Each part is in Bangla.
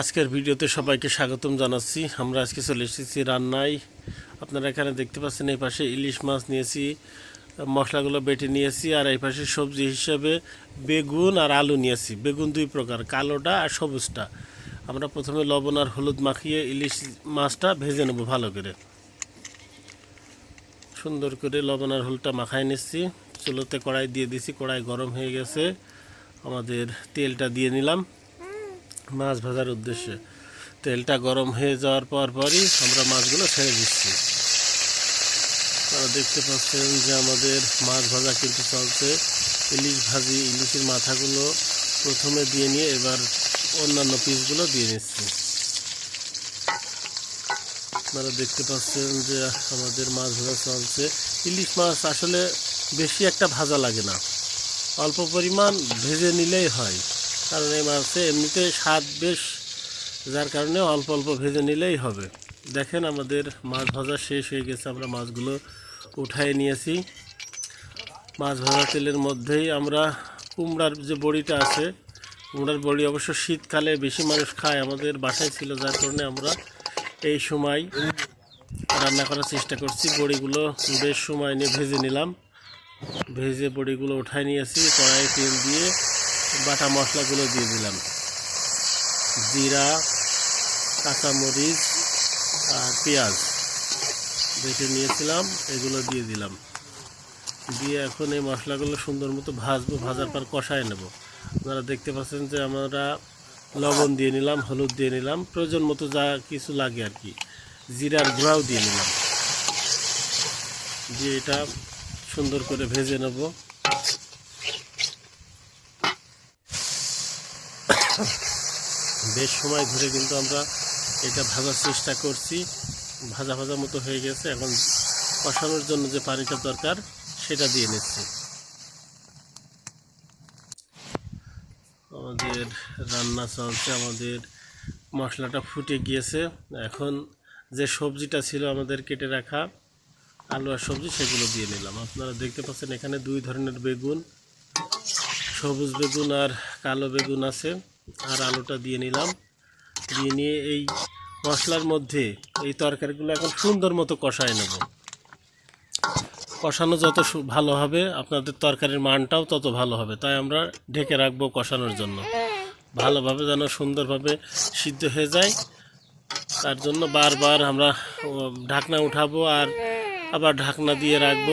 আজকের ভিডিওতে সবাইকে স্বাগতম জানাচ্ছি। আমরা আজকে চলে এসেছি রান্নায়। আপনারা এখানে দেখতে পাচ্ছেন এই পাশে ইলিশ মাছ নিয়েছি, মশলাগুলো বেটে নিয়েছি, আর এই পাশে সবজি হিসেবে বেগুন আর আলু নিয়েছি। বেগুন দুই প্রকার, কালোটা আর সবুজটা। আমরা প্রথমে লবণ আর হলুদ মাখিয়ে ইলিশ মাছটা ভেজে নেব ভালো করে। সুন্দর করে লবণ আর হলুদটা মাখায় নিচ্ছি। চুলোতে কড়াই দিয়ে দিছি কড়াই গরম হয়ে গেছে। আমাদের তেলটা দিয়ে নিলাম। মাছ ভাজার উদ্দেশ্যে। তেলটা গরম হয়ে যাওয়ার পর পরই আমরা মাছগুলো ছেড়ে দিচ্ছি। তারা দেখতে পাচ্ছেন যে আমাদের মাছ ভাজা কিন্তু চলছে। ইলিশ ভাজি, ইলিশের মাথাগুলো প্রথমে দিয়ে নিয়ে এবার অন্যান্য পিসগুলো দিয়ে নিচ্ছি। আপনারা দেখতে পাচ্ছেন যে আমাদের মাছ ভাজা চলছে। ইলিশ মাছ আসলে বেশি একটা ভাজা লাগে না। অল্প পরিমাণ ভেজে নিলেই হয়। কারণ এই মাছে এমনিতে স্বাদ বেশ, যার কারণে অল্প অল্প ভেজে নিলেই হবে। দেখেন আমাদের মাছ ভাজা শেষ হয়ে গেছে, আমরা মাছগুলো উঠায় নিয়েছি। মাছ ভাজা তেলের মধ্যেই আমরা কুমড়ার যে বড়িটা আছে, কুমড়ার বড়ি অবশ্য শীতকালে বেশি মানুষ খায়, আমাদের বাসায় ছিল, যার কারণে আমরা এই সময় রান্না করার চেষ্টা করছি। বড়িগুলো বেশ সময় নিয়ে ভেজে নিলাম। ভেজে বড়িগুলো উঠায় নিয়েছি, কড়াইয়ে তেল দিয়ে বাটা মশলাগুলো দিয়ে দিলাম। জিরা, কাঁচামরিচ আর পেঁয়াজ। বেটে নিয়েছিলাম, এগুলো দিয়ে দিলাম। দিয়ে এখন এই মশলাগুলো সুন্দর মতো ভাজবো, ভাজার পর কষায় নেব। আপনারা দেখতে পাচ্ছেন যে আমরা লবণ দিয়ে নিলাম, হলুদ দিয়ে নিলাম, প্রয়োজন মতো যা কিছু লাগে আর কি। জিরার গুঁড়াও দিয়ে নিলাম। দিয়ে এটা সুন্দর করে ভেজে নেব। বেশ সময় ধরে কিন্তু আমরা এটা ভাজার চেষ্টা করছি। ভাজা ভাজা মতো হয়ে গেছে। এখন কষানোর জন্য যে পানিটা দরকার, সেটা দিয়ে নিচ্ছি। আমাদের রান্না চলছে। আমাদের মশলাটা ফুটে গিয়েছে। এখন যে সবজিটা ছিল আমাদের কেটে রাখা আলু আর সবজি, সেগুলো দিয়ে নিলাম। আপনারা দেখতে পাচ্ছেন এখানে দুই ধরনের বেগুন। সবুজ বেগুন আর কালো বেগুন আছে। আর আলুটা দিয়ে নিলাম। দিয়ে নিয়ে এই মশলার মধ্যে এই তরকারিগুলো এখন সুন্দর মতো কষায় নেব। কষানো যত ভালো হবে, আপনাদের তরকারির মানটাও তত ভালো হবে। তাই আমরা ঢেকে রাখব কষানোর জন্য। ভালোভাবে যেন সুন্দরভাবে সিদ্ধ হয়ে যায়। তার জন্য বারবার আমরা ঢাকনা উঠাবো আর আবার ঢাকনা দিয়ে রাখব।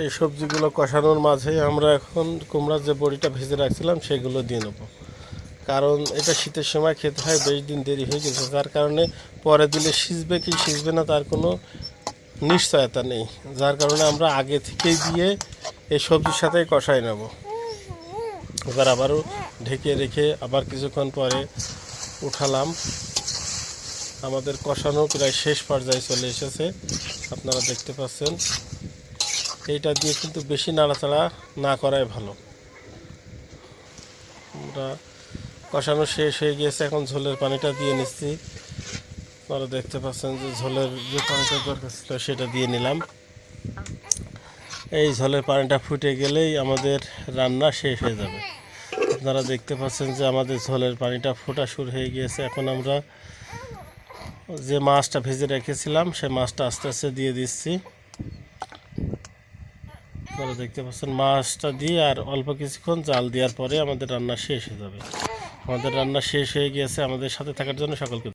এই সবজিগুলো কষানোর মাঝে আমরা এখন কুমড়ার যে বড়িটা ভেজে রাখছিলাম, সেগুলো দিয়ে নেব। কারণ এটা শীতের সময় খেতে হয়, বেশ দিন দেরি হয়ে গেছে। যার কারণে পরে দিলে সিজবে কি সিজবে না তার কোনো নিশ্চয়তা নেই। যার কারণে আমরা আগে থেকেই দিয়ে এই সবজির সাথে কষাই নেব। এবার আবারও ঢেকে রেখে আবার কিছুক্ষণ পরে উঠালাম। আমাদের কষানো প্রায় শেষ পর্যায়ে চলে এসেছে। আপনারা দেখতে পাচ্ছেন, এইটা দিয়ে কিন্তু বেশি নাড়াচাড়া না করাই ভালো। আমরা কষানো শেষ হয়ে গিয়েছে এখন ঝোলের পানিটা দিয়ে নিচ্ছি। আপনারা দেখতে পাচ্ছেন যে ঝোলের যে পানিটা দরকার ছিল সেটা দিয়ে নিলাম। এই ঝোলের পানিটা ফুটে গেলেই আমাদের রান্না শেষ হয়ে যাবে। আপনারা দেখতে পাচ্ছেন যে আমাদের ঝোলের পানিটা ফোটা শুরু হয়ে গিয়েছে। এখন আমরা যে মাছটা ভেজে রেখেছিলাম, সেই মাছটা আস্তে আস্তে দিয়ে দিচ্ছি। আপনারা দেখতে পাচ্ছেন মাছটা দিয়ে আর অল্প কিছুক্ষণ জাল দেওয়ার পরে আমাদের রান্না শেষ হয়ে যাবে। আমাদের রান্না শেষ হয়ে গিয়েছে। আমাদের সাথে থাকার জন্য সকলকে